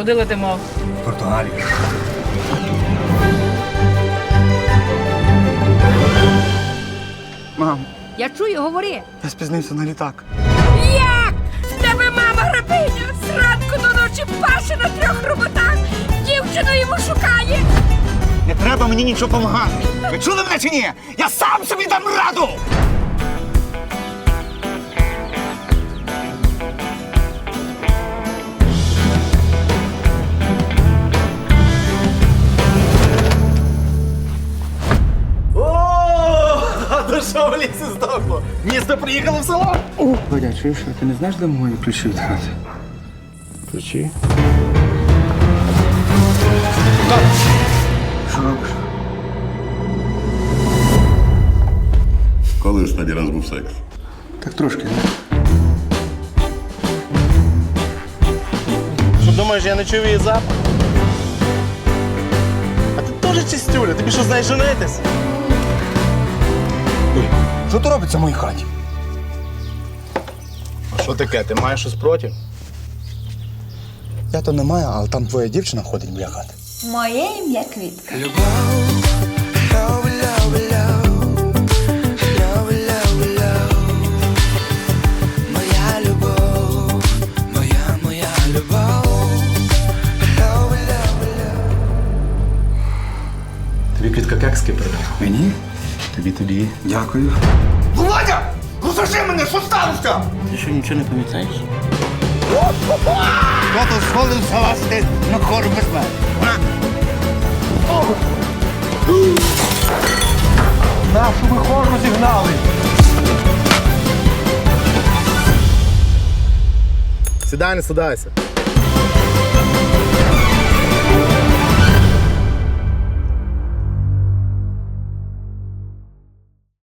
Куди летимо? В Португалію. Мам, Я чую, говори. я спізнився на літак. Як? В тебе мама грабиня зранку до ночі паше на трьох роботах. Дівчину йому шукає. Не треба мені нічого допомагати. Ви чули мене чи ні? Я сам собі дам раду! О, а то що в лісі здохло? Місто приїхало в село? Бодя, чуєш, а ти не знаєш, де мої ключі від хати? Ключі? Що робиш? Коли останній раз був секс? Так трошки, не? Що думаєш, я не чув її запах? А ти теж чистюля, тобі що знаєш женитись? Що тут робиться в моїй хаті? А що таке? Ти маєш щось проти? Я то не маю, але там твоя дівчина ходить біля хати. Моє ім'я Квітка. Тобі квітка кекски передав. Мені? Тобі тобі. Дякую. Володя! Розсуши мене, що сталося? Ти що нічого не пам'ятаєш? Хто дозволив залазити на гору без мене? Нашу ви хор розігнали! Сідай, не сідайся.